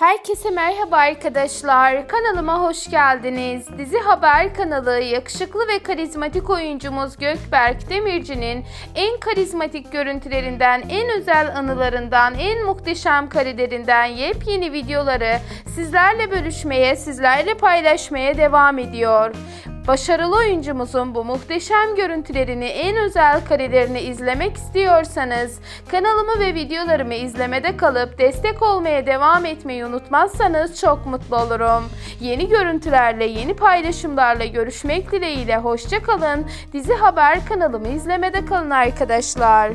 Herkese merhaba arkadaşlar. Kanalıma hoş geldiniz. Dizi Haber kanalı yakışıklı ve karizmatik oyuncumuz Gökberk Demirci'nin en karizmatik görüntülerinden, en özel anılarından, en muhteşem karelerinden yepyeni videoları sizlerle bölüşmeye, sizlerle paylaşmaya devam ediyor. Başarılı oyuncumuzun bu muhteşem görüntülerini, en özel karelerini izlemek istiyorsanız kanalımı ve videolarımı izlemede kalıp destek olmaya devam etmeyi unutmazsanız çok mutlu olurum. Yeni görüntülerle, yeni paylaşımlarla görüşmek dileğiyle hoşça kalın. Dizi Haber kanalımı izlemede kalın arkadaşlar.